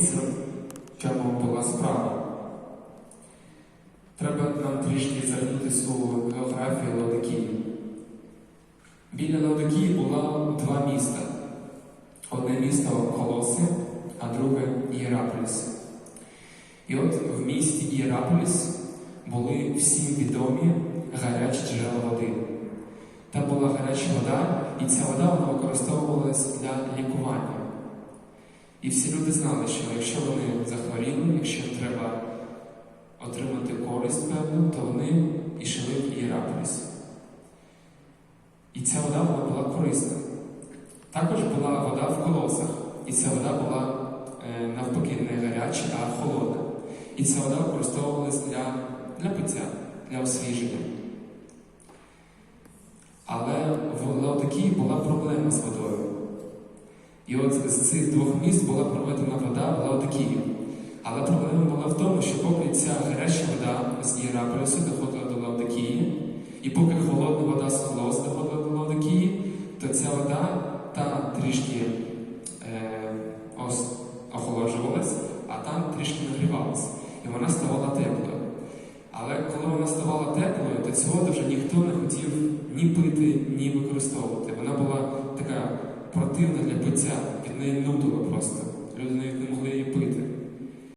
подивіться, в чому була справа. Треба нам трішки звернутися у географію Лаодикії. Біля Лаодикії було два міста. Одне місто Колоси, а друге Ієраполіс. І от в місті Ієраполіс були всім відомі гарячі джерела води. Там була гаряча вода, і ця вода вона використовувалась для лікування. І всі люди знали, що якщо вони захворіли, якщо треба отримати користь певну, то вони йшли в Ієраполіс. І ця вода була корисна. Також була вода в колосах, і ця вода була е, навпаки не гаряча, а холодна. І ця вода використовувалась для, для пиття, для освіження. Але в Лаодикії була проблема з водою. І от з цих двох міст була проведена вода в Лаодикію. Але проблема була в тому, що поки ця гаряча вода з Ієраполісу доходила до Лаодикії, і поки холодна вода з Колос доходила до Лаодикії, то ця вода та трішки е, охолоджувалась, а там трішки нагрівалась. І вона ставала теплою. Але коли вона ставала теплою, то воду вже ніхто не хотів ні пити, ні використовувати. Вона була така для пиття, від неї нудила просто.